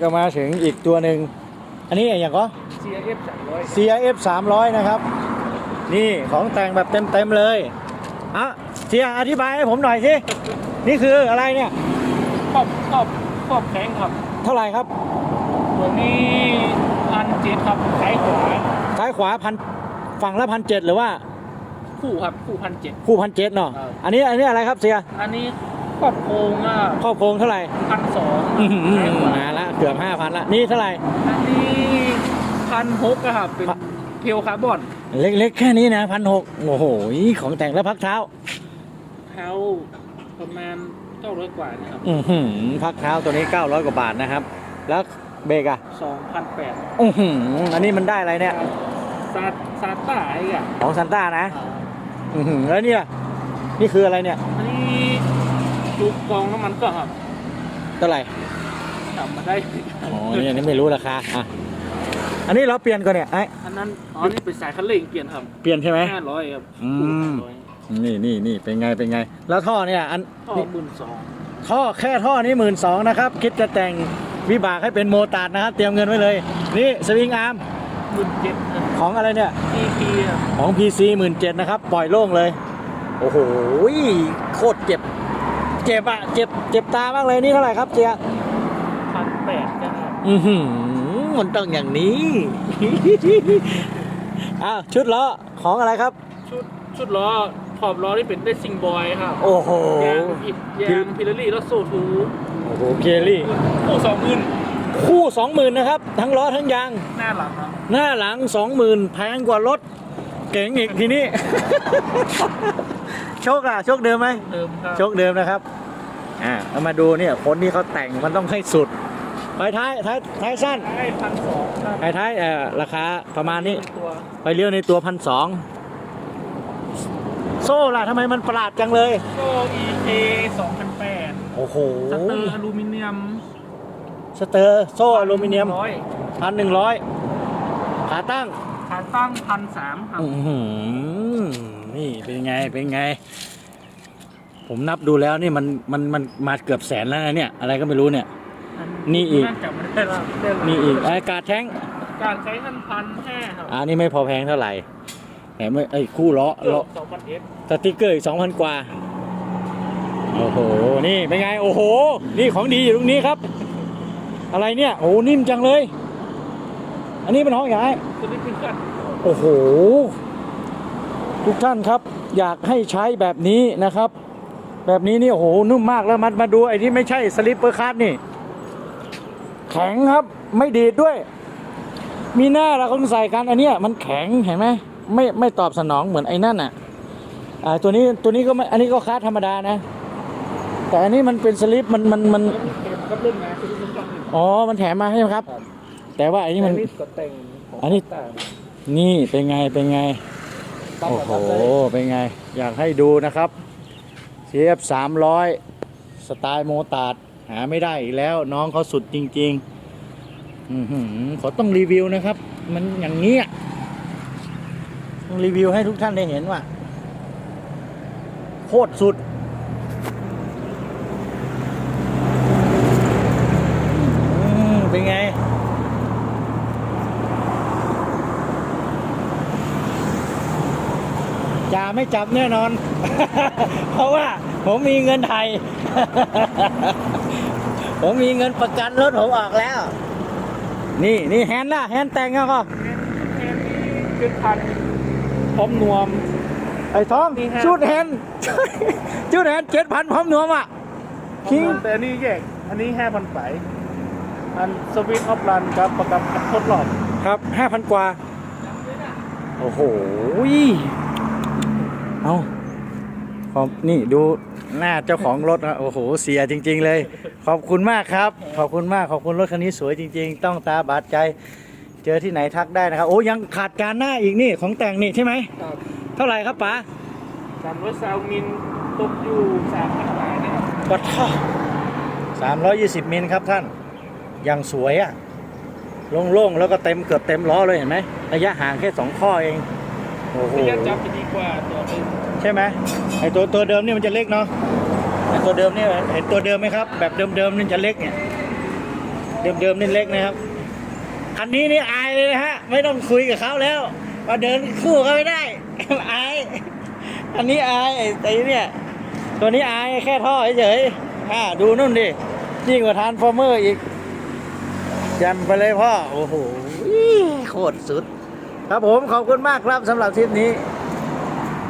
ก็มาถึงอีกตัวหนึ่ง อันนี้อย่างก็ CRF 300 CRF 300 นะครับ นี่ของแต่งแบบเต็มๆเลยอะเสียอธิบายให้ผมหน่อยสิ นี่คืออะไรเนี่ยครอบครอบครอบแข้งครับ เท่าไหร่ครับ ตัวนี้พันเจ็ดครับซ้ายขวาซ้ายขวาพันฝั่งละพันเจ็ดหรือว่า คู่ครับคู่พันเจ็ด คู่พันเจ็ดเนาะ ครับ อันนี้อันนี้อะไรครับเสียอันนี้ครอบโครงอะครอบโครงเท่าไหร่พันสองอื้อหือซ้ายขวามาละ เกือบห้าพันละ นี่เท่าไหร่ อันนี้พันหกอะครับ เป็นเพียวคาร์บอน เล็กๆ แค่นี้นะพันหกโอ้โห ของแต่งแล้วพักเท้า เท้าประมาณเก้าร้อยกว่านะครับ อือหือพักเท้าตัวนี้900กว่าบาทนะครับ แล้วเบรกอะสองพันแปดอือหืออันนี้มันได้อะไรเนี่ยซาซาต้าไอ้อะของซันต้านะ อือหือแล้วนี่ล่ะนี่คืออะไรเนี่ย อันนี้จุกกองน้ำมันก็ครับ เท่าไหร่ ทำมาได้อ๋อนี่อันนี้ไม่รู้ราคาอะอันนี้เราเปลี่ยนก่อนเนี่ยไอ้อันนั้น อ๋อ นี่เป็นสายคันเร่งเปลี่ยนครับเปลี่ยนใช่ไหมห้าร้อยครับอืมร้อยนี่นี่นี่เป็นไงเป็นไง แล้วท่อเนี่ยอันท่อนี่หมื่นสองท่อแค่ท่อนี้หมื่นสองนะครับ คิดจะแต่งวิบากให้เป็นโมตาร์ดนะครับ เตรียมเงินไว้เลย นี่สวิงอาร์มหมื่นเจ็ดของอะไรเนี่ยทีพีครับของ PC 1 7 0 0นะครับ ปล่อยโล่งเลย โอ้โหโคตรเจ็บ เจ็บอะเจ็บเจ็บตามากเลยนี่เท่าไหร่ครับเจียพัน แปดครับอือหือมันต้องอย่างนี้ อ้าวชุดล้อของอะไรครับ ชุดชุดล้อขอบล้อที่เป็นได้ซิงบอยครับโอ้โหยางอิดยางพิลลี่แล้วโซทูโอ้โหเพียรี่โอ้สองหมื่นคู่สองหมื่นนะครับ ทั้งล้อทั้งยาง หน้าหลังครับหน้าหลังสองหมื่นแพงกว่ารถเก๋งอีกทีนี้ โชคอะโชคเดิมไหมเดิมครับโชคเดิมนะครับ อ่าเอามาดูเนี่ยคนที่เขาแต่งมันต้องให้สุด ไปท้ายท้ายท้ายสั้นได้พันสองครับไปท้ายเอ่อราคาประมาณนี้ ตัวไปเลี้ยวในตัวพันสองโซ่ล่ะทำไมมันประหลาดจังเลยก็ EK สองพันแปดโอ้โห สเตอร์อลูมิเนียมสเตอร์โซ่อลูมิเนียมร้อยพันหนึ่งร้อยขาตั้ง ขาตั้งพันสามครับอื้อหือนี่เป็นไง เป็นไง ผมนับดูแล้วนี่มันมันมันมาเกือบแสนแล้วนะเนี่ย อะไรก็ไม่รู้เนี่ย นี่อีกาจับไม่ได้แล้วได้แล้วนี่อีกไอ้กาดแท้งการใช้ท่านพันห้าครับอ่านี่ไม่พอแพงเท่าไหร่แถมไอ้ยคู่ล้อเกือล้อบสองพันเอสสติกเกอร์อีกสองพันกว่า โอ้โห นี่เป็นไง โอ้โห นี่ของดีอยู่ตรงนี้ครับ อะไรเนี่ย โอ้โหนิ่มจังเลย อันนี้เป็นห้องใหญ่ตัวนี้เป็นกันโอ้โห ทุกท่านครับ อยากให้ใช้แบบนี้นะครับ แบบนี้นี่โอ้โหนุ่มมากแล้วมันมาดูไอ้ที่ไม่ใช่สลิปเปอร์คัทนี่ แข็งครับไม่ดีดด้วย มีหน้าเราต้องใส่กันอันเนี้ยมันแข็งเห็นไหมไม่ไม่ตอบสนองเหมือนไอ้นั่นอะอ่าตัวนี้ตัวนี้ก็ไม่อันนี้ก็คัสธรรมดานะ แต่อันนี้มันเป็นสลิปมันมันมันอ๋อมันแถมมาใช่ไหมครับ แต่ว่าอันนี้มันอันนี้ต่งของอันนี้ต่างนี่เป็นไงเป็นไงโอ้โหเป็นไง อยากให้ดูนะครับ CF 300 สไตล์โมตาร์ด หาไม่ได้อีกแล้วน้องเขาสุดจริง ๆ อือขอต้องรีวิวนะครับ มันอย่างนี้อะต้องรีวิวให้ทุกท่านได้เห็นว่า โคตรสุด เป็นไงจ่าไม่จับแน่นอน เพราะว่าผมมีเงินไทย ผมมีเงินประกันรถผมออกแล้ว นี่นี่แฮนด์ล่ะแฮนด์แต่งแล้วก็แทนที่เป็นพันพร้อมนวม ไอ้ท้องนี่ฮะ ชุดแฮนด์ ชุดแฮนด์เจ็ดพันพร้อมนวมอะ คิง แต่อันนี้แยก อันนี้ห้าพันไปอันสวิตออฟรันกับประกับทดลองครับห้าพันกว่า โอ้โหเอา ขอบนี่ดูหน้าเจ้าของรถนะโอ้โหเสียจริง ๆ เลย ขอบคุณมากครับ ขอบคุณมากขอบคุณรถคันนี้สวยจริง ๆ ต้องตาบาดใจ เจอที่ไหนทักได้นะครับ โอ้ยังขาดการหน้าอีกนี่ของแต่งนี่ใช่ไหมเท่าไหร่ครับป๋าสามร้อยซาวมินตกอยู่สามพันบาทนะครับปัดท่อสามร้อยยี่สิบมิลครับท่านยังสวยอะโล่งๆแล้วก็เต็มเกือบเต็มล้อเลยเห็นไหมระยะห่างแค่สองข้อเองโอ้โหระยะจับจะดีกว่าตัวนึง ใช่ไหมไอตัวตัวเดิมนี่มันจะเล็กเนาะไอตัวเดิมนี่เห็นตัวเดิมไหมครับ แบบเดิมๆนี่จะเล็กเนี่ย เดิมๆนี่เล็กนะครับคันนี้นี่อายเลยนะฮะ ไม่ต้องคุยกับเขาแล้วมาเดินคู่เขาไม่ได้อายอันนี้อายไอ้ไอ้เนี่ยตัวนี้อายแค่ท่อเฉยๆอ่าดูนู่นดิยิ่งกว่าทานฟอร์เมอร์อีกยำไปเลยพ่อ โอ้โหโคตรสุด ครับผมขอบคุณมากครับสำหรับทริปนี้